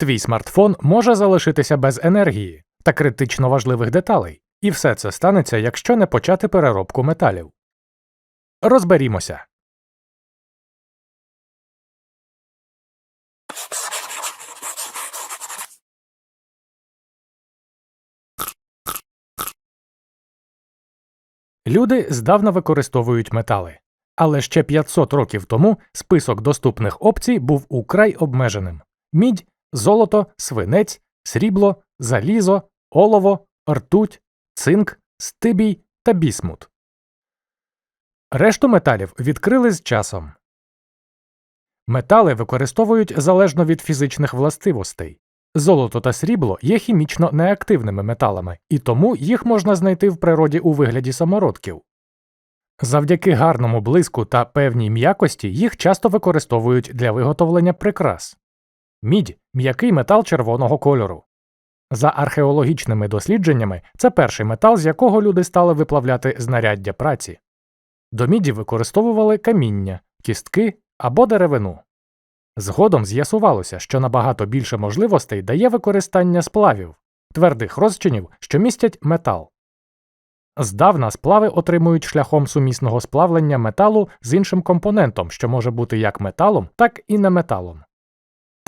Твій смартфон може залишитися без енергії та критично важливих деталей, і все це станеться, якщо не почати переробку металів. Розберімося. Люди здавна використовують метали. Але ще 500 років тому список доступних опцій був украй обмеженим: мідь, золото, свинець, срібло, залізо, олово, ртуть, цинк, стибій та бісмут. Решту металів відкрили з часом. Метали використовують залежно від фізичних властивостей. Золото та срібло є хімічно неактивними металами, і тому їх можна знайти в природі у вигляді самородків. Завдяки гарному блиску та певній м'якості їх часто використовують для виготовлення прикрас. Мідь м'який метал червоного кольору. За археологічними дослідженнями, це перший метал, з якого люди стали виплавляти знаряддя праці. До міді використовували каміння, кістки або деревину. Згодом з'ясувалося, що набагато більше можливостей дає використання сплавів, твердих розчинів, що містять метал. Здавна сплави отримують шляхом сумісного сплавлення металу з іншим компонентом, що може бути як металом, так і неметалом.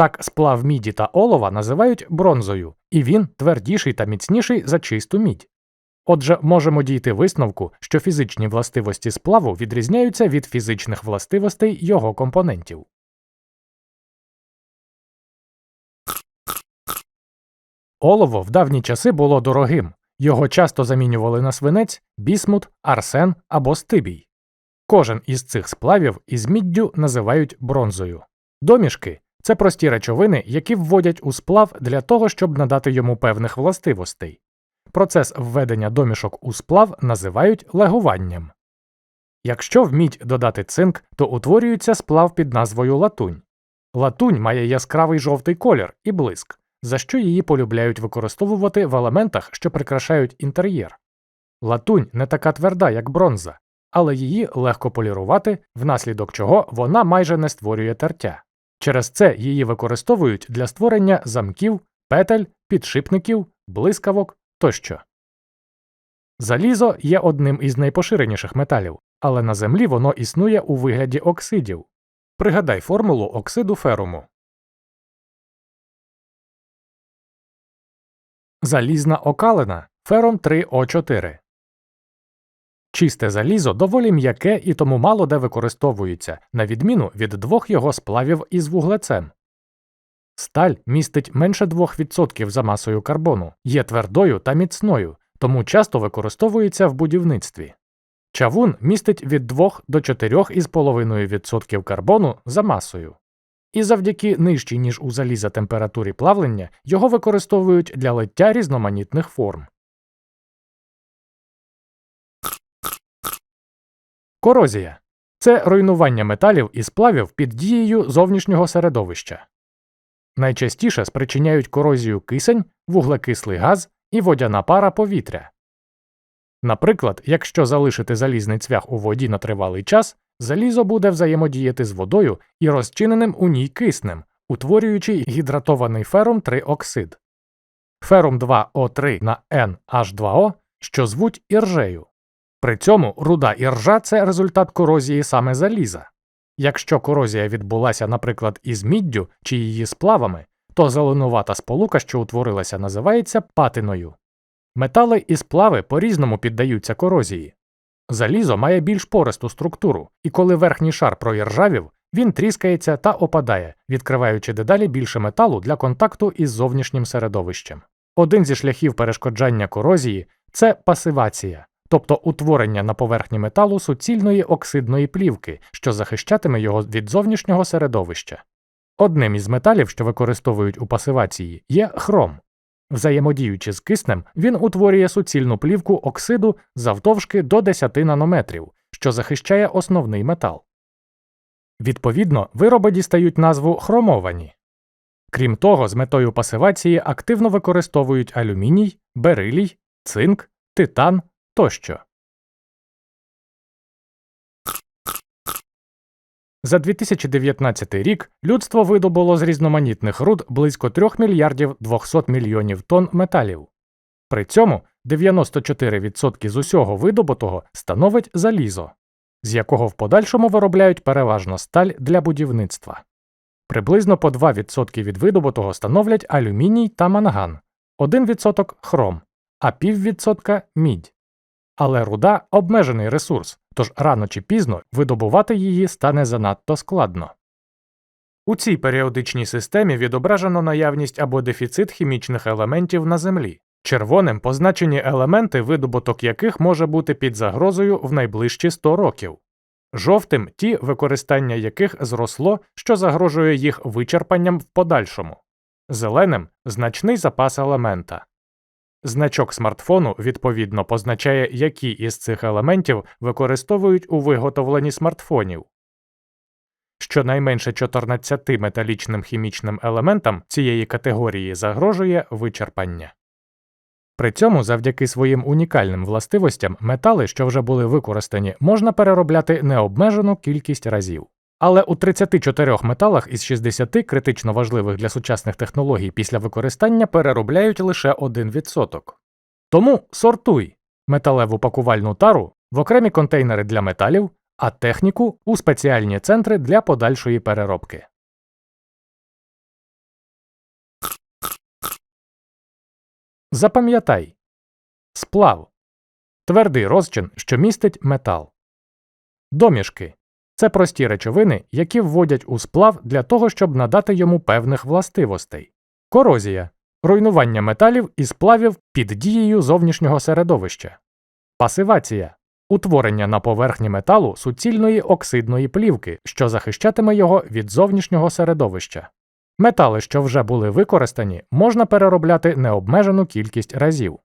Так сплав міді та олова називають бронзою, і він твердіший та міцніший за чисту мідь. Отже, можемо дійти висновку, що фізичні властивості сплаву відрізняються від фізичних властивостей його компонентів. Олово в давні часи було дорогим, його часто замінювали на свинець, бісмут, арсен або стибій. Кожен із цих сплавів із міддю називають бронзою. Домішки це прості речовини, які вводять у сплав для того, щоб надати йому певних властивостей. Процес введення домішок у сплав називають легуванням. Якщо в мідь додати цинк, то утворюється сплав під назвою латунь. Латунь має яскравий жовтий колір і блиск за що її полюбляють використовувати в елементах, що прикрашають інтер'єр. Латунь не така тверда, як бронза, але її легко полірувати, внаслідок чого вона майже не створює тертя. Через це її використовують для створення замків, петель, підшипників, блискавок тощо. Залізо є одним із найпоширеніших металів, але на землі воно існує у вигляді оксидів. Пригадай формулу оксиду феруму. Залізна окалина фером 3О4. Чисте залізо доволі м'яке і тому мало де використовується, на відміну від двох його сплавів із вуглецем. Сталь містить менше 2% за масою карбону, є твердою та міцною, тому часто використовується в будівництві. Чавун містить від 2 до 4,5% карбону за масою і завдяки нижчій, ніж у заліза температурі плавлення, його використовують для лиття різноманітних форм. Корозія це руйнування металів і сплавів під дією зовнішнього середовища. Найчастіше спричиняють корозію кисень, вуглекислий газ і водяна пара повітря. Наприклад, якщо залишити залізний цвях у воді на тривалий час, залізо буде взаємодіяти з водою і розчиненим у ній киснем, утворюючи гідратований ферум 3 оксид. Ферум 2О3 на NH2O, що звуть іржею. При цьому руда іржа це результат корозії саме заліза. Якщо корозія відбулася, наприклад, із міддю чи її сплавами, то зеленувата сполука, що утворилася, називається патиною. Метали і сплави по різному піддаються корозії. Залізо має більш пористу структуру, і коли верхній шар проіржавів, він тріскається та опадає, відкриваючи дедалі більше металу для контакту із зовнішнім середовищем. Один зі шляхів перешкоджання корозії це пасивація, тобто утворення на поверхні металу суцільної оксидної плівки, що захищатиме його від зовнішнього середовища. Одним із металів, що використовують у пасивації, є хром. Взаємодіючи з киснем, він утворює суцільну плівку оксиду завтовшки до 10 нанометрів, що захищає основний метал. Відповідно, вироби дістають назву хромовані. Крім того, з метою пасивації активно використовують алюміній, берилій, цинк, титан тощо. За 2019 рік людство видобуло з різноманітних руд близько 3 мільярдів 200 мільйонів тонн металів. При цьому 94% з усього видобутого становить залізо, з якого в подальшому виробляють переважно сталь для будівництва. Приблизно по 2% від видобутого становлять алюміній та манган, 1% хром, а піввідсотка мідь. Але руда обмежений ресурс, тож рано чи пізно видобувати її стане занадто складно. У цій періодичній системі відображено наявність або дефіцит хімічних елементів на Землі. Червоним позначені елементи, видобуток яких може бути під загрозою в найближчі 100 років, жовтим ті, використання яких зросло, що загрожує їх вичерпанням в подальшому, зеленим значний запас елемента. Значок смартфону відповідно позначає, які із цих елементів використовують у виготовленні смартфонів. Щонайменше 14 металічним хімічним елементам цієї категорії загрожує вичерпання. При цьому, завдяки своїм унікальним властивостям, метали, що вже були використані, можна переробляти необмежену кількість разів. Але у 34 металах із 60 критично важливих для сучасних технологій після використання переробляють лише 1%. Тому сортуй металеву пакувальну тару в окремі контейнери для металів, а техніку у спеціальні центри для подальшої переробки. Запам'ятай сплав твердий розчин, що містить метал. Домішки це прості речовини, які вводять у сплав для того, щоб надати йому певних властивостей. Корозія руйнування металів і сплавів під дією зовнішнього середовища. Пасивація утворення на поверхні металу суцільної оксидної плівки, що захищатиме його від зовнішнього середовища. Метали, що вже були використані, можна переробляти необмежену кількість разів.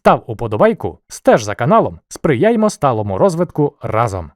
Став уподобайку, стеж за каналом, сприяймо сталому розвитку разом.